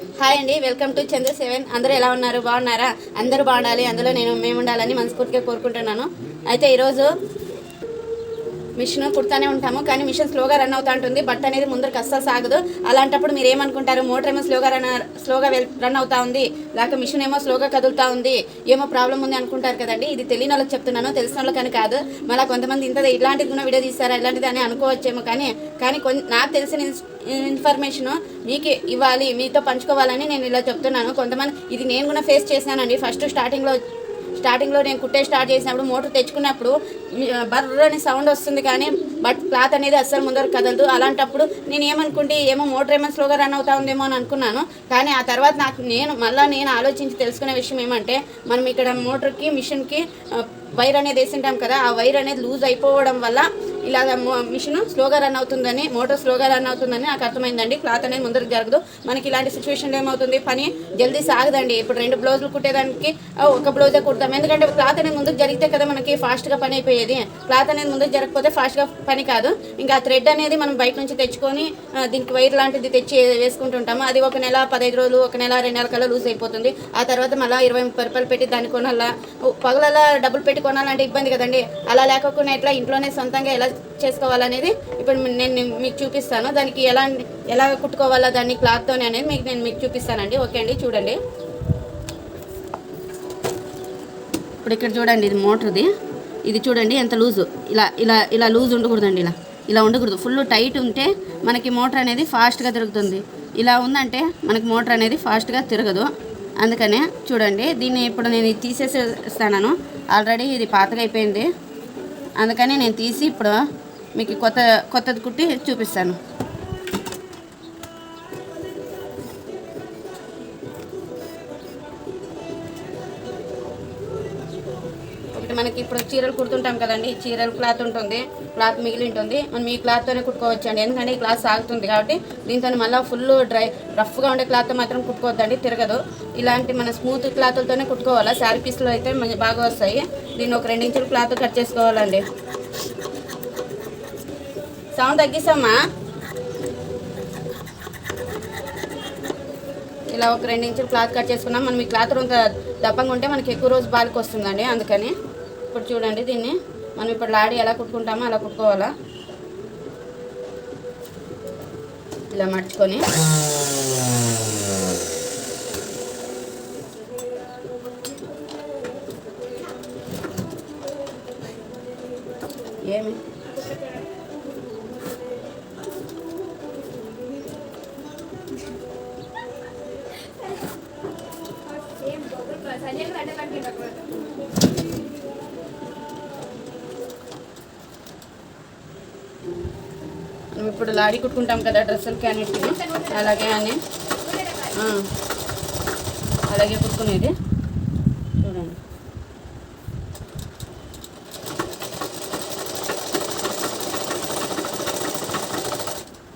Hi అండి welcome to Chandra seven. అందరూ ఎలా ఉన్నారు? బాగున్నారా? అందరూ బాగుండాలి. అందులో నేను మేము ఉండాలని మనస్ఫూర్తిగా కోరుకుంటున్నాను. అయితే ఈరోజు మిషన్ కుడతానే ఉంటాము కానీ మిషన్ స్లోగా రన్ అవుతా ఉంటుంది. బట్ అనేది ముందరికి అస్సలు సాగదు. అలాంటప్పుడు మీరు ఏమనుకుంటారు? మోటార్ ఏమో స్లోగా రన్ స్లోగా రన్ అవుతా ఉంది. లేక మిషన్ ఏమో స్లోగా కదులుతా ఉంది. ఏమో ప్రాబ్లం ఉంది అనుకుంటారు కదండి. ఇది తెలియని వాళ్ళకి చెప్తున్నాను. తెలిసిన వాళ్ళకని కాదు. మళ్ళీ కొంతమంది ఇంత ఇలాంటిది కూడా వీడియో తీస్తారా ఇలాంటిది అని అనుకోవచ్చేమో కానీ కానీ కొన్ని నాకు తెలిసిన ఇన్ఫర్మేషన్ మీకు ఇవ్వాలి మీతో పంచుకోవాలని నేను ఇలా చెప్తున్నాను. కొంతమంది ఇది నేను కూడా ఫేస్ చేశానండి ఫస్ట్ స్టార్టింగ్లో స్టార్టింగ్లో నేను కుట్టే స్టార్ట్ చేసినప్పుడు మోటార్ తెచ్చుకున్నప్పుడు బర్రని సౌండ్ వస్తుంది కానీ బట్ క్లాత్ అనేది అస్సలు ముందర కదలదు. అలాంటప్పుడు నేను ఏమనుకుంటే ఏమో మోటార్ ఏమో స్లోగా రన్ అవుతా ఉందేమో అని అనుకున్నాను. కానీ ఆ తర్వాత నాకు నేను మళ్ళీ నేను ఆలోచించి తెలుసుకునే విషయం ఏమంటే మనం ఇక్కడ మోటార్కి మిషన్కి వైర్ అనేది వేసింటాం కదా ఆ వైర్ అనేది లూజ్ అయిపోవడం వల్ల ఇలాగ మిషన్ స్లోగా రన్ అవుతుందని మోటార్ స్లోగా రన్ అవుతుందని నాకు అర్థమైందండి. క్లాత్ అనేది ముందరకు జరగదు. మనకి ఇలాంటి సిచ్యువేషన్లో ఏమవుతుంది? పని జల్దీ సాగదండి. ఇప్పుడు రెండు బ్లౌజులు కుట్టేదానికి ఒక బ్లౌజే కుడతాం. ఎందుకంటే క్లాత్ అనేది ముందుకు జరిగితే కదా మనకి ఫాస్ట్గా పని అయిపోయేది. క్లాత్ అనేది ముందుకు జరగకపోతే ఫాస్ట్గా పని కాదు. ఇంకా ఆ థ్రెడ్ అనేది మనం బయట నుంచి తెచ్చుకొని దీనికి వైర్ లాంటిది తెచ్చి వేసుకుంటుంటాము అది ఒక నెల పదహైదు రోజులు ఒక నెల రెండు నెలల కల్లా లూజ్ అయిపోతుంది. ఆ తర్వాత మళ్ళీ ఇరవై ముప్పై రూపాయలు పెట్టి దాన్ని కొనాలా? పగలలా డబ్బులు పెట్టి కొనాలంటే ఇబ్బంది కదండి. అలా లేకుండా ఇట్లా ఇంట్లోనే సొంతంగా ఎలా చేసుకోవాలనేది ఇప్పుడు నేను మీకు చూపిస్తాను. దానికి ఎలా ఎలా కుట్టుకోవాలా దాన్ని క్లాత్తోనే అనేది మీకు నేను మీకు చూపిస్తానండి. ఓకే అండి చూడండి. ఇప్పుడు ఇక్కడ చూడండి ఇది మోటర్ది. ఇది చూడండి ఎంత లూజు. ఇలా ఇలా ఇలా లూజ్ ఉండకూడదండి ఇలా. ఇలా ఉండకూడదు. ఫుల్ టైట్ ఉంటే మనకి మోటార్ అనేది ఫాస్ట్గా తిరుగుతుంది. ఇలా ఉందంటే మనకి మోటార్ అనేది ఫాస్ట్గా తిరగదు. అందుకనే చూడండి దీన్ని ఇప్పుడు నేను ఇది తీసేసేస్తాను. ఆల్రెడీ ఇది పాతగా అయిపోయింది. అందుకని నేను తీసి ఇప్పుడు మీకు కొత్త కొత్తది కుట్టి చూపిస్తాను. మనకి ఇప్పుడు చీరలు కుడుతుంటాం కదండి చీరలు క్లాత్ ఉంటుంది క్లాత్ మిగిలి ఉంటుంది మనం ఈ క్లాత్తోనే కుట్టుకోవచ్చు అండి ఎందుకంటే ఈ క్లాత్ సాగుతుంది కాబట్టి దీంతో మళ్ళీ ఫుల్ డ్రై రఫ్గా ఉండే క్లాత్ మాత్రం కుట్టుకోవద్దండి తిరగదు. ఇలాంటి మన స్మూత్ క్లాత్లతోనే కుట్టుకోవాలా? శారీ పీస్లో అయితే మంచి బాగా వస్తాయి. దీన్ని ఒక రెండు ఇంచుల క్లాత్ కట్ చేసుకోవాలండి. సౌండ్ తగ్గిస్తామా? ఇలా ఒక రెండు ఇంచులు క్లాత్ కట్ చేసుకున్నాం. మనం ఈ క్లాత్ కొంత దప్పంగా ఉంటే మనకి ఎక్కువ రోజు బాలికి వస్తుందండి అందుకని. ఇప్పుడు చూడండి దీన్ని. మనం ఇప్పుడు లాడి ఎలా కుట్టుకుంటామో అలా కుట్టుకోవాలా. ఇలా మడుచుకొని ఏమి? మనం ఇప్పుడు లారీ కుట్టుకుంటాం కదా డ్రెస్సులకి అన్నిటికీ అలాగే అని. అలాగే కుట్టుకునేది. చూడండి.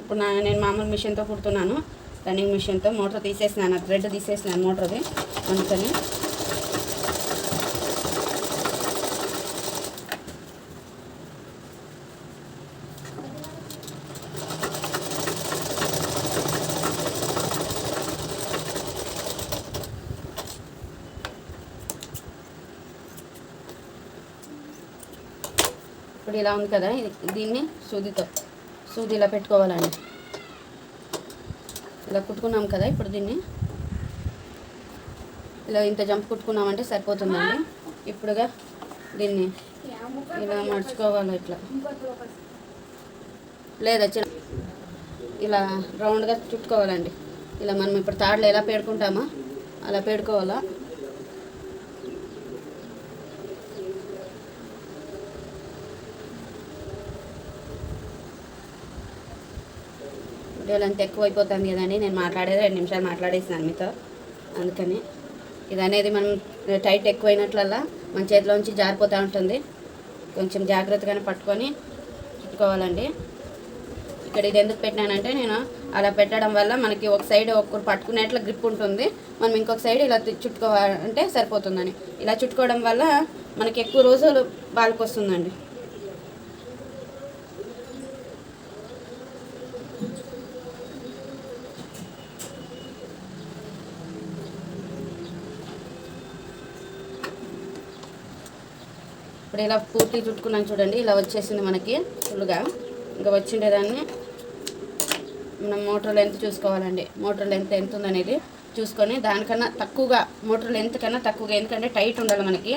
ఇప్పుడు నా నేను మామూలు మిషన్తో కుడుతున్నాను. రన్నింగ్ మిషన్తో మోటార్ తీసేసినాను. థ్రెడ్ తీసేసినాను మోటార్ది. అందుకని ఇప్పుడు ఇలా ఉంది కదా దీన్ని సూదితో సూది ఇలా పెట్టుకోవాలండి. ఇలా కుట్టుకున్నాం కదా ఇప్పుడు దీన్ని ఇలా ఇంత జంప్ కుట్టుకున్నామంటే సరిపోతుందండి. ఇప్పుడుగా దీన్ని ఇలా మడుచుకోవాలి ఇట్లా. లేదా చిన్న ఇలా రౌండ్గా చుట్టుకోవాలండి. ఇలా మనం ఇప్పుడు తాడులు ఎలా పేడుకుంటామో అలా పేడుకోవాలా. వీడియోలు అంత ఎక్కువ అయిపోతుంది కదండి నేను మాట్లాడేది రెండు నిమిషాలు మాట్లాడేసాను మీతో అందుకని ఇది అనేది మనం టైట్ ఎక్కువైనట్లల్లా మన చేతిలోంచి జారిపోతూ ఉంటుంది. కొంచెం జాగ్రత్తగానే పట్టుకొని చుట్టుకోవాలండి ఇక్కడ ఇది ఎందుకు పెట్టినానంటే నేను అలా పెట్టడం వల్ల మనకి ఒక సైడ్ ఒక్కరు పట్టుకునేట్ల గ్రిప్ ఉంటుంది. మనం ఇంకొక సైడ్ ఇలా చుట్టుకోవాలంటే సరిపోతుందని. ఇలా చుట్టుకోవడం వల్ల మనకి ఎక్కువ రోజులు బాల్కి వస్తుందండి ఇప్పుడు ఇలా పూర్తి చుట్టుకున్నాను చూడండి. ఇలా వచ్చేసింది మనకి ఫుల్గా ఇంకా వచ్చిండేదాన్ని మనం మోటార్ లెంత్ చూసుకోవాలండి. మోటార్ లెంత్ ఎంత ఉందనేది చూసుకొని దానికన్నా తక్కువగా మోటార్ లెంత్ కన్నా తక్కువగా ఎందుకంటే టైట్ ఉండాలి మనకి.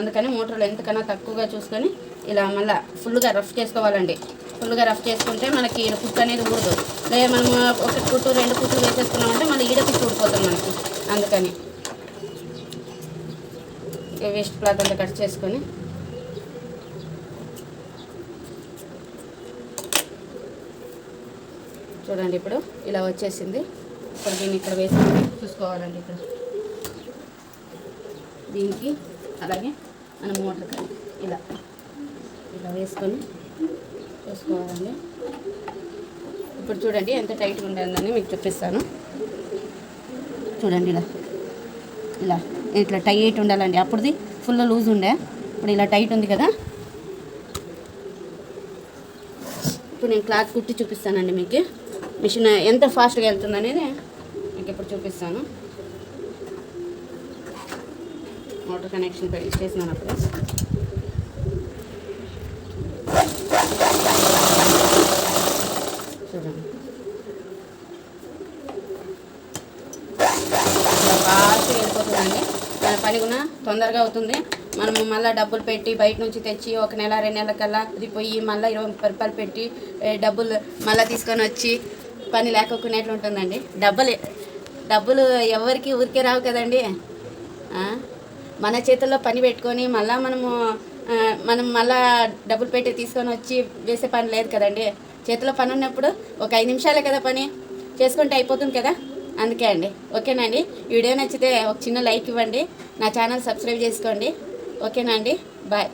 అందుకని మోటార్ లెంత్ కన్నా తక్కువగా చూసుకొని ఇలా మళ్ళీ ఫుల్గా రఫ్ చేసుకోవాలండి. ఫుల్గా రఫ్ చేసుకుంటే మనకి ఈడ కుట్టు అనేది ఊడదు. లేదా మనము ఒక కుట్టు రెండు కుట్లు వేసేసుకున్నామంటే మళ్ళీ ఈడ కుట్టు ఊడిపోతుంది మనకి. అందుకని వేస్ట్ క్లాత్ అంతా కట్ చేసుకొని చూడండి ఇప్పుడు ఇలా వచ్చేసింది. ఇప్పుడు దీన్ని ఇక్కడ వేసుకొని చూసుకోవాలండి ఇక్కడ. దీనికి అలాగే మన మోటార్ ఇలా ఇలా వేసుకొని చూసుకోవాలండి. ఇప్పుడు చూడండి ఎంత టైట్గా ఉండాలని మీకు చూపిస్తాను. చూడండి ఇలా ఇలా ఇట్లా టైట్ ఉండాలండి. అప్పుడుది ఫుల్ లూజ్ ఉండే. ఇప్పుడు ఇలా టైట్ ఉంది కదా. ఇప్పుడు నేను క్లాత్ కుట్టి చూపిస్తానండి మీకు. మిషన్ ఎంత ఫాస్ట్గా వెళ్తుంది అనేది మీకు ఇప్పుడు చూపిస్తాను. మోటార్ కనెక్షన్ పెట్టి చేసినాను అప్పుడు. చూడండి. ఫాస్ట్గా వెళ్ళిపోతుందండి. మన పని కూడా తొందరగా అవుతుంది. మనము మళ్ళీ డబ్బులు పెట్టి బయట నుంచి తెచ్చి ఒక నెల రెండు నెలల కల్లా అది పోయి మళ్ళీ ఇరవై రూపాయలు పెట్టి డబ్బులు మళ్ళీ తీసుకొని వచ్చి పని లేకపోయినట్లు ఉంటుందండి డబ్బులు డబ్బులు ఎవరికి ఊరికే రావు కదండి. మన చేతుల్లో పని పెట్టుకొని మళ్ళీ మనము మనం మళ్ళా డబ్బులు పెట్టి తీసుకొని వచ్చి వేసే పని లేదు కదండి. చేతిలో పని ఉన్నప్పుడు ఒక ఐదు నిమిషాలే కదా పని చేసుకుంటే అయిపోతుంది కదా. అందుకే అండి. ఓకేనా అండి? వీడియో నచ్చితే ఒక చిన్న లైక్ ఇవ్వండి. నా ఛానల్ సబ్స్క్రైబ్ చేసుకోండి. ఓకేనా అండి? బాయ్.